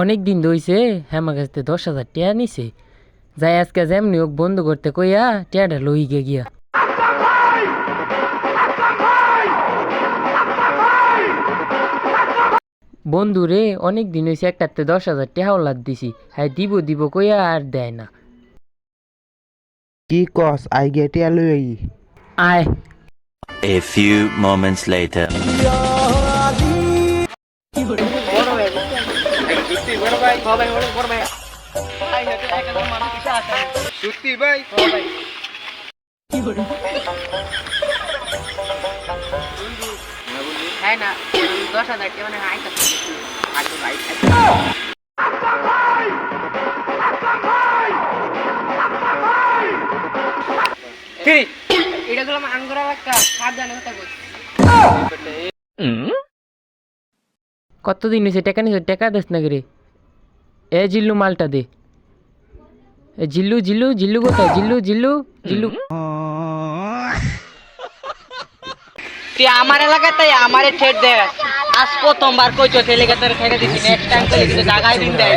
অনেক দিন ধইছে হেমা কাছে দশ হাজার টিয়া নিছে। যাই আজকে যেমনি হোক বন্ধ করতে কইয়া টিয়াটা লই গে গিয়া। বন্ধু রে অনেক দিন হয়েছে একটাতে দশ হাজার টিয়া লাদ দিছি। হ্যাঁ দিব দিব কইয়া আর দেয় না। কি কস আই গেটে আলুই আয় A few moments later. সত্যি এটা গুলো আঙ্গুরা একটা সাবধানে হতে কতদিন হয়েছে? টাকা নিয়েছে? টাকা দেস না রে এ জিল্লু মালটা দে। এ জিল্লু জিল্লু জিল্লু কোথায়? জিল্লু জিল্লু জিল্লু। তুই আমার এলাকাতে আমারে ঠেট দে আজ প্রথমবার কইছো ছেলেকে তোর ঠেকে দিছি নেক্সট টাইম কইলে কিন্তু জাগাই দিন দেয়।